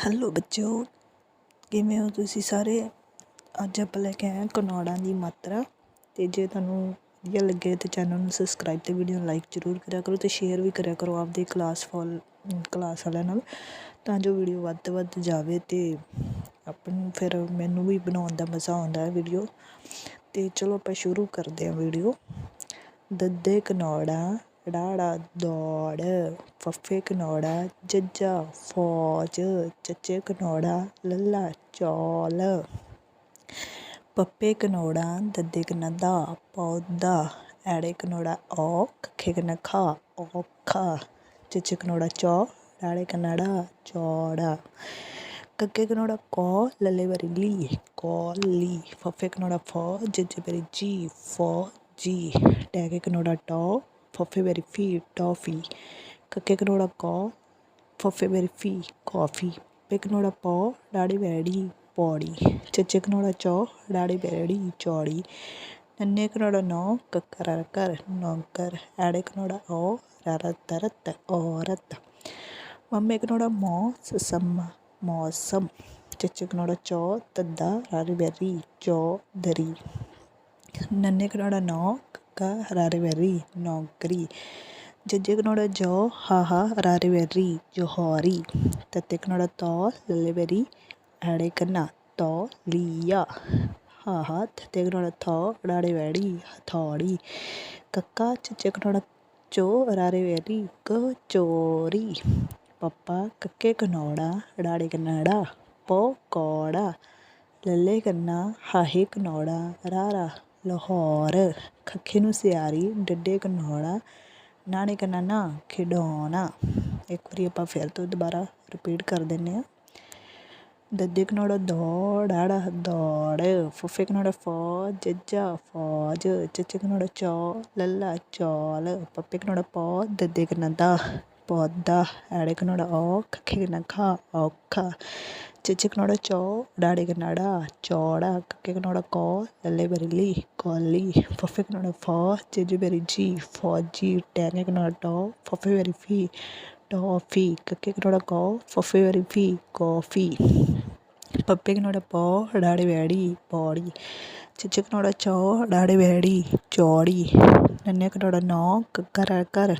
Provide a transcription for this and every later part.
Hello ਬੱਚਿਓ, ਕਿਵੇਂ ਹੋ ਤੁਸੀਂ ਸਾਰੇ? ਅੱਜ ਆਪਾਂ ਲੈ ਕੇ ਆਏ ਹਾਂ ਕਨੌੜਾਂ ਦੀ ਮਾਤਰਾ ਅਤੇ ਜੇ ਤੁਹਾਨੂੰ ਵਧੀਆ ਲੱਗੇ ਤਾਂ ਚੈਨਲ ਨੂੰ ਸਬਸਕ੍ਰਾਈਬ ਅਤੇ ਵੀਡੀਓ ਨੂੰ ਲਾਈਕ ਜ਼ਰੂਰ ਕਰਿਆ ਕਰੋ ਅਤੇ ਸ਼ੇਅਰ ਵੀ ਕਰਿਆ ਕਰੋ ਆਪਦੇ ਕਲਾਸ ਫੋਲ ਕਲਾਸ ਵਾਲਿਆਂ ਨਾਲ ਤਾਂ ਜੋ ਵੀਡੀਓ ਵੱਧ ਤੋਂ ਵੱਧ ਜਾਵੇ ਅਤੇ ਆਪਾਂ ਨੂੰ ਫਿਰ ਮੈਨੂੰ ਵੀ ਬਣਾਉਣ ਦਾ ਮਜ਼ਾ ਆਉਂਦਾ ਹੈ ਵੀਡੀਓ ਅਤੇ ਚਲੋ ਆਪਾਂ ਸ਼ੁਰੂ ਕਰਦੇ ਹਾਂ ਵੀਡੀਓ ਦੱਦੇ ਕਨੌੜਾ ੜਾੜਾ ਦੌੜ ਫੱਫੇ ਕਨੌੜਾ ਜੱਜਾ ਫੌਜ ਚੱਚੇ ਕਨੌੜਾ ਲੱਲਾ ਚੌਲ ਪੱਪੇ ਕਨੌੜਾ ਦੱਦੇ ਕਨਾ ਦਾ ਪੌਦਾ ਐੜੇ ਕਨੌੜਾ ਔ ਕੱਖੇ ਕਨਾ ਖਾ ਔਖਾ ਚੱਚੇ ਕਨੌੜਾ ਚੌ ਡਾੜੇ ਕਨੜਾ ਚੌੜਾ ਕੱਕੇ ਕਨੋੜਾ ਕੌ ਲੱਲੇ ਵਰੀ ਲੀ ਕੌਲੀ ਫੱਫੇ ਕਨੋੜਾ ਫੌ ਜੱਜੇ ਵਰੀ ਜੀ ਫੌ ਜੀ ਟੈਗੇ ਕਨੌੜਾ ਟੌ ਫੱਫੇ ਵਰੀ ਫੀ, ਟੌਫੀ। ਕੱਕੇ ਕਨੌੜਾ ਕੌ ਫੱਫੇ ਵਰੀ ਫੀ, ਕੌਫੀ। ਪੇ ਡਾੜੀ ਵੈੜੀ ਪੌੜੀ। ਚੱਚੇ ਕਨੌੜਾ ਚੌ ਡਾੜੀ ਵੈੜੀ ਚੌੜੀ। ਨੰਨੇ ਕਨੌੜਾ ਨੌ, ਕੱਕਰ ਕਰ ਨੌਕਰ। ਐੜੇ ਕਨੌੜਾ ਔ ਰਰਤ ਰਤ ਔਰਤ। ਮੰਮੇ ਕਨੌੜਾ ਮੌ ਸਸਮ ਮੌਸਮ। ਚੱਚੇ ਕਨੌੜਾ ਚੌ ਤੱਦਾ, ਰਾਰੀ ਬੈਰੀ ਚੌ ਦਰੀ ਨੰਨੇ ਕਨੌੜਾ ਨੌ ਕੱਕਾ ਹਰਾਰੇ ਵੈਰੀ ਨੌਕਰੀ। ਜੱਜੇ ਕਨੌੜਾ ਜੋ ਹਾਹਾ ਹਰਾਰੇ ਵੈਰੀ ਜੋਹਰੀ। ਤੱਤੇ ਕਨੌੜਾ ਤੌ ਲੱਲੇ ਵੈਰੀ ਐੜੇ ਕੰਨਾ ਤੌ, ਲੀਆ। ਹਾਹਾ ਤੱਤੇ ਕਨੌੜਾ ਥੌ ਡਾੜੇ ਵੈੜੀ ਹਥੌੜੀ। ਕੱਕਾ, ਚੱਚੇ ਕਨੌੜਾ ਚੋ ਹਰਾਰੇ ਵੈਰੀ ਕਚੋਰੀ ਪੱਪਾ, ਕੱਕੇ ਕਨੌੜਾ, ਡਾੜੇ ਕਨੜਾ ਲਾਹੌਰ, ਖੱਖੇ ਨੂੰ ਸਿਆਰੀ, ਡੱਡੇ ਕਨੌੜਾ ਨਾਣੇ ਕੰਨਾ ਖਿਡੌਣਾ। ਇੱਕ ਵਾਰੀ ਆਪਾਂ ਫਿਰ ਤੋਂ ਦੁਬਾਰਾ ਰਿਪੀਟ ਕਰ ਦਿੰਨੇ ਆ ਦੱਦੇ ਕਨੌੜਾ ਦੌੜ ਦੌੜ, ਫੁੱਫੇ ਕਨੌੜਾ ਫੌਜ, ਜੱਜਾ ਫੌਜ, ਚੱਚੇ ਕਨੌੜਾ ਚੌ ਲੱਲਾ ਚੌਲ, ਪੱਪੇ ਕਨੌੜਾ ਪੌ ਦੱਦੇ ਕਨਾ ਦਾ ਪੌਦਾ ਐੜੇ ਕਨੌੜਾ ਔ ਖੱਖੇ ਕਨਾ ਖਾ ਔਖਾ ਚੱਚੇ ਕਨੌੜਾ ਚੌ ਡਾੜੇ ਕਨਾੜਾ ਚੌੜਾ ਕੱਕੇ ਕਨੌੜਾ ਕੌ ਲੱਲੇ ਬਰਲੀ ਕੌਲੀ ਫੱਫੇ ਕਨੌੜਾ ਫੌ ਜੱਜੇ ਬਰੀ ਜੀ ਫੌਜੀ ਟੈਂਗੇ ਕਨੌੜਾ ਟੌ ਫੱਫੇ ਬਰੀ ਫੀ ਟੌਫੀ ਕੱਕੇ ਕਨੌੜਾ ਕੌ ਫੱਫੇ ਬਰੀ ਫੀ ਕੌਫੀ ਪੱਪੇ ਕਨੌੜਾ ਪੌ ਡਾੜੇ ਵੈੜੀ ਪੌੜੀ ਚੱਚੇ ਕਨੌੜਾ ਚੌ ਡਾੜੇ ਵੈੜੀ ਚੌੜੀ ਨੰਨੇ ਕਨੌੜਾ ਨੌ ਕੱਕਰ ਕਰ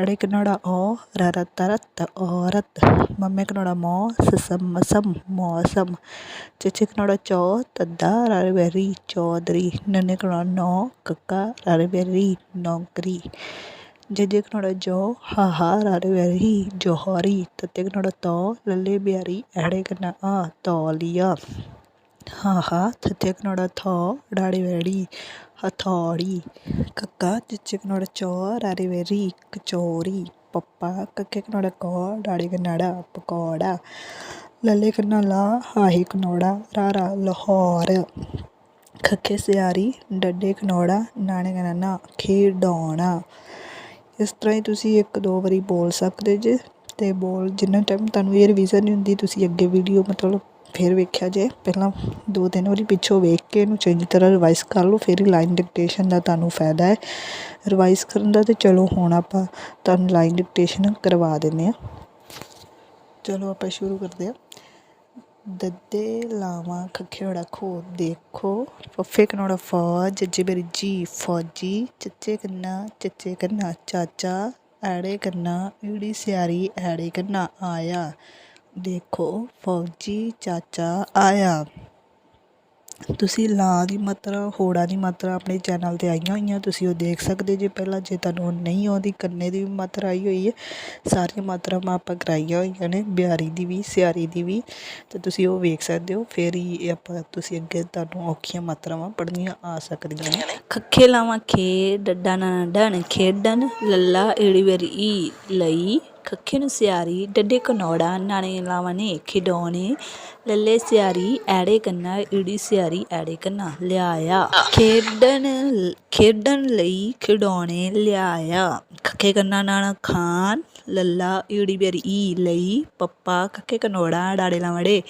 ਨੌਕਰ ਅੜੇ ਕਨੌੜਾ ਔ ਰਰਤ ਰਤ ਔਰਤ ਮੰਮੇ ਕਨੌੜਾ ਮੌ ਸਸਮ ਮਸਮ ਮੌਸਮ ਚੱਚੇ ਕਨੌੜਾ ਚੌ ਤੱਦਾ ਰਾਰੇ ਵੈਰੀ ਚੌਧਰੀ ਨੰਨੇ ਕਨੌੜਾ ਨੌ ਕੱਕਾ ਰਾਰੇ ਵੈਰੀ ਨੌਕਰੀ ਜੱਜੇ ਕਨੌੜਾ ਜੋ ਹਾਹਾ ਰਾਰੇ ਵੈਰੀ ਜੋਹਰੀ ਤੱਤੇ ਕਨੌੜਾ ਤੌ ਲੱਲੇ ਬਿਆਰੀ ਐੜੇ ਕਨਾ ਆ ਤੌਲੀਆ ਹਾਹਾ ਥੱਤੇ ਕਨੌੜਾ ਥੌ ਡਾੜੇ ਵੈੜੀ ਹਥੌੜੀ ਕੱਕਾ ਚੱਚੇ ਕਨੌੜਾ ਚੌ ਕਚੋਰੀ ਪੱਪਾ, ਕੱਕੇ ਕਨੌੜਾ ਕੌ ਡਾੜੇ ਕਨਾੜਾ ਪਕੌੜਾ, ਲੱਲੇ ਕਨਾ ਲਾ ਹਾਹੇ ਕਨੌੜਾ, ਰਾਰਾ ਲਾਹੌਰ, ਖੱਖੇ ਸਿਆਰੀ, ਡੱਡੇ ਕਨੌੜਾ, ਨਾਣੇ ਕਨਾ ਨਾ ਖੇਡੌਣਾ ਇਸ ਤਰ੍ਹਾਂ ਹੀ ਤੁਸੀਂ ਇੱਕ ਦੋ ਵਾਰੀ ਬੋਲ ਸਕਦੇ ਜੇ ਅਤੇ ਬੋਲ ਜਿੰਨਾ ਟਾਈਮ ਤੁਹਾਨੂੰ ਇਹ ਰਿਵੀਜ਼ਨ ਨਹੀਂ ਹੁੰਦੀ, ਤੁਸੀਂ ਅੱਗੇ ਵੀਡੀਓ ਮਤਲਬ ਫਿਰ ਵੇਖਿਆ ਜੇ, ਪਹਿਲਾਂ ਦੋ ਤਿੰਨ ਵਾਰੀ ਪਿੱਛੋਂ ਵੇਖ ਕੇ ਇਹਨੂੰ ਚੰਗੀ ਤਰ੍ਹਾਂ ਰਿਵਾਈਜ਼ ਕਰ ਲਓ, ਫਿਰ ਹੀ ਲਾਈਨ ਡਿਕਟੇਸ਼ਨ ਦਾ ਤੁਹਾਨੂੰ ਫਾਇਦਾ ਹੈ। ਰਿਵਾਈਜ਼ ਕਰਨ ਦਾ ਤੇ ਚਲੋ ਹੁਣ ਆਪਾਂ ਤੁਹਾਨੂੰ ਲਾਈਨ ਡਿਕਟੇਸ਼ਨ ਕਰਵਾ ਦਿੰਦੇ ਆ ਚਲੋ ਆਪਾਂ ਸ਼ੁਰੂ ਕਰਦੇ ਆ ਦੱਦੇ ਲਾਵਾਂ ਖਖੇੜਾ ਖੋ, ਦੇਖੋ, ਫੱਫੇ ਕਨੋੜਾ ਫੌਜ, ਜੱਜੇ ਮੇਰੀ ਜੀ ਫੌਜੀ, ਚੱਚੇ ਕੰਨਾ ਚੱਚੇ ਕੰਨਾ ਚਾਚਾ, ਐੜੇ ਕੰਨਾ, ਈੜੀ ਸਿਆਰੀ, ਐੜੇ ਕੰਨਾ ਆਇਆ। ਦੇਖੋ, ਫੌਜੀ ਚਾਚਾ ਆਇਆ। ਤੁਸੀਂ ਲਾਂ ਦੀ ਮਾਤਰਾ, ਹੋੜਾ ਦੀ ਮਾਤਰਾ ਆਪਣੇ ਚੈਨਲ 'ਤੇ ਆਈਆਂ ਹੋਈਆਂ, ਤੁਸੀਂ ਉਹ ਦੇਖ ਸਕਦੇ ਜੇ ਪਹਿਲਾਂ, ਜੇ ਤੁਹਾਨੂੰ ਨਹੀਂ ਆਉਂਦੀ, ਕੰਨੇ ਦੀ ਵੀ ਮਾਤਰਾ ਆਈ ਹੋਈ ਹੈ। ਸਾਰੀਆਂ ਮਾਤਰਾਵਾਂ ਆਪਾਂ ਕਰਾਈਆਂ ਹੋਈਆਂ ਨੇ ਬਿਆਰੀ ਦੀ ਵੀ, ਸਿਆਰੀ ਦੀ ਵੀ, ਤੇ ਤੁਸੀਂ ਉਹ ਵੇਖ ਸਕਦੇ ਹੋ, ਫਿਰ ਹੀ ਆਪਾਂ ਤੁਸੀਂ ਅੱਗੇ ਤੁਹਾਨੂੰ ਔਖੀਆਂ ਮਾਤਰਾਵਾਂ ਪੜ੍ਹਨੀਆਂ ਆ ਸਕਦੀਆਂ ਨੇ। ਖੱਖੇ ਲਾਵਾਂ ਖੇ ਡੱਡਾ ਨਾ ਡਣ ਖੇਡਣ, ਲੱਲਾ, ਏੜੀ ਵੇਰੀ ਲਈ। ਖੱਖੇ ਨੂੰ ਸਿਆਰੀ ਡੱਡੇ ਕਨੌੜਾ ਨਾਣੇ ਲਾਵਾਂ ਖਿਡੌਣੇ। ਲੱਲੇ ਸਿਆਰੀ, ਐੜੇ ਕੰਨਾ, ਈੜੀ ਸਿਆਰੀ, ਐੜੇ ਕੰਨਾ, ਲਿਆਇਆ। ਖੇਡਣ ਖੇਡਣ ਲਈ ਖਿਡੌਣੇ ਲਿਆਇਆ। ਖੱਖੇ ਕੰਨਾ ਨਾਣਾ ਖਾਨ ਲੱਲਾ, ਈੜੀ ਬੇਰੀ ਈ ਲਈ ਪੱਪਾ, ਖੱਖੇ ਕਨੌੜਾ ਡਾੜੇ ਲਾਵੜੇ,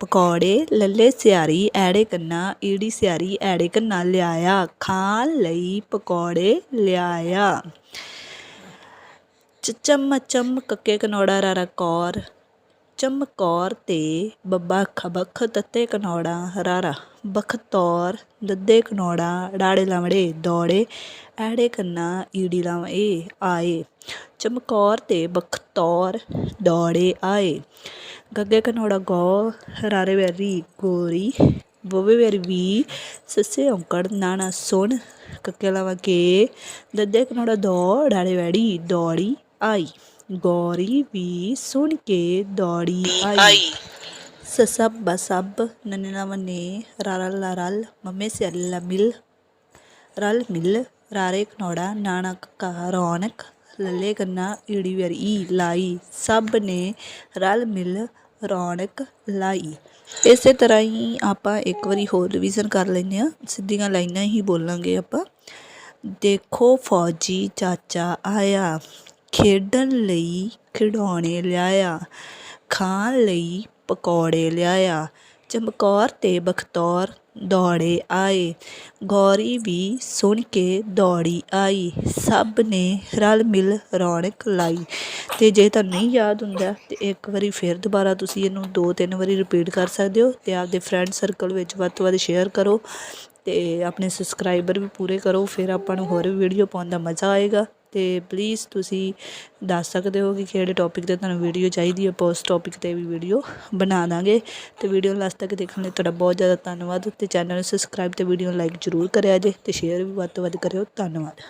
ਪਕੌੜੇ। ਲੱਲੇ ਸਿਆਰੀ, ਐੜੇ ਕੰਨਾ, ਈੜੀ ਸਿਆਰੀ, ਐੜੇ ਕੰਨਾ, ਲਿਆਇਆ। ਖਾਣ ਲਈ ਪਕੌੜੇ ਲਿਆਇਆ। ਚਮ ਚਮ ਕੱਕੇ ਕਨੌੜਾ ਰਾਰਾ ਕੌਰ ਚਮਕੌਰ ਤੇ ਬੱਬਾ ਖਬਖ ਤੱਤੇ ਕਨੌੜਾ ਰਾਰਾ ਬਖਤੌਰ ਦੱਦੇ ਕਨੌੜਾ, ਡਾੜੇ ਲਮੜੇ ਦੌੜੇ, ਐੜੇ ਕੰਨਾ ਈੜੀ ਲਾਵਾਂ ਏ ਆਏ ਚਮਕੌਰ ਤੇ ਬਖਤੌਰ ਦੌੜੇ ਆਏ। ਗੱਗੇ ਕਨੌੜਾ ਗੋ ਰਾਰੇ ਵੈਰੀ ਗੋਰੀ, ਬੋਵੇ ਵੈਰੀ ਵੀ, ਸੱਸੇ ਔਂਕੜ ਨਾਣਾ ਸੁਣ, ਕੱਕੇ ਲਾਵਾ ਕੇ ਦੱਦੇ ਕਨੌੜਾ ਦੌੜ, ਡਾੜੇ ਵੈੜੀ ਦੌੜੀ ਆਈ। ਗੌਰੀ ਵੀ ਸੁਣ ਕੇ ਦੌੜੀ ਆਈ। ਸਸਬ ਬਸਬ ਨਨੇ ਲਾਵਾ ਨੇ ਰਾਰਾ ਲਾ ਰਲ ਮੰਮੇ ਸੇ ਅੱਲਾ ਮਿਲ। ਰਲ ਮਿਲ ਰਾਰੇ ਕਨੌੜਾ ਨਾਣਾ ਕੱਕਾ ਰੌਣਕ ਲੱਲੇ ਕੰਨਾ ਈੜੀ ਵੈਰੀ ਲਾਈ। ਸਭ ਨੇ ਰਲ ਮਿਲ ਰੌਣਕ ਲਾਈ। ਇਸੇ ਤਰ੍ਹਾਂ ਹੀ ਆਪਾਂ ਇੱਕ ਵਾਰੀ ਹੋਰ ਰਿਵੀਜ਼ਨ ਕਰ ਲੈਂਦੇ ਆ ਸਿੱਧੀਆਂ ਲਾਈਨਾਂ ਹੀ ਬੋਲਾਂਗੇ ਆਪਾਂ। ਦੇਖੋ ਫੌਜੀ ਚਾਚਾ ਆਇਆ। ਖੇਡਣ ਲਈ ਖਿਡੌਣੇ ਲਿਆਇਆ, ਖਾਣ ਲਈ ਪਕੌੜੇ ਲਿਆਇਆ। ਚਮਕੌਰ ਤੇ ਬਖਤੌਰ ਦੌੜੇ ਆਏ। ਗੌਰੀ ਵੀ ਸੁਣ ਕੇ ਦੌੜੀ ਆਈ। ਸਭ ਨੇ ਰਲ ਮਿਲ ਰੌਣਕ ਲਾਈ। ਅਤੇ ਜੇ ਤੁਹਾਨੂੰ ਨਹੀਂ ਯਾਦ ਹੁੰਦਾ, ਤਾਂ ਇੱਕ ਵਾਰੀ ਫਿਰ ਦੁਬਾਰਾ ਤੁਸੀਂ ਇਹਨੂੰ ਦੋ ਤਿੰਨ ਵਾਰੀ ਰਿਪੀਟ ਕਰ ਸਕਦੇ ਹੋ ਅਤੇ ਆਪਦੇ ਫਰੈਂਡ ਸਰਕਲ ਵਿੱਚ ਵੱਧ ਤੋਂ ਵੱਧ ਸ਼ੇਅਰ ਕਰੋ ਅਤੇ ਆਪਣੇ ਸਬਸਕ੍ਰਾਈਬਰ ਵੀ ਪੂਰੇ ਕਰੋ, ਫਿਰ ਆਪਾਂ ਨੂੰ ਹੋਰ ਵੀਡੀਓ ਪਾਉਣ ਦਾ ਮਜ਼ਾ ਆਏਗਾ। ਤੇ ਪਲੀਜ਼ ਤੁਸੀਂ ਦੱਸ ਸਕਦੇ ਹੋ ਕਿ ਕਿਹੜੇ ਟੌਪਿਕ ਤੇ ਤੁਹਾਨੂੰ ਵੀਡੀਓ ਚਾਹੀਦੀ ਹੈ ਆਪਾਂ ਉਸ ਟੌਪਿਕ ਤੇ ਵੀ ਵੀਡੀਓ ਬਣਾ ਦਾਂਗੇ। ਤੇ ਵੀਡੀਓ ਲਾਸਟ ਤੱਕ ਦੇਖਣ ਲਈ ਤੁਹਾਡਾ ਬਹੁਤ ਜ਼ਿਆਦਾ ਧੰਨਵਾਦ ਤੇ ਚੈਨਲ ਨੂੰ ਸਬਸਕ੍ਰਾਈਬ ਤੇ ਵੀਡੀਓ ਨੂੰ ਲਾਈਕ ਜ਼ਰੂਰ ਕਰਿਆ ਜੇ ਤੇ ਸ਼ੇਅਰ ਵੀ ਵੱਧ ਤੋਂ ਵੱਧ ਕਰਿਓ। ਧੰਨਵਾਦ।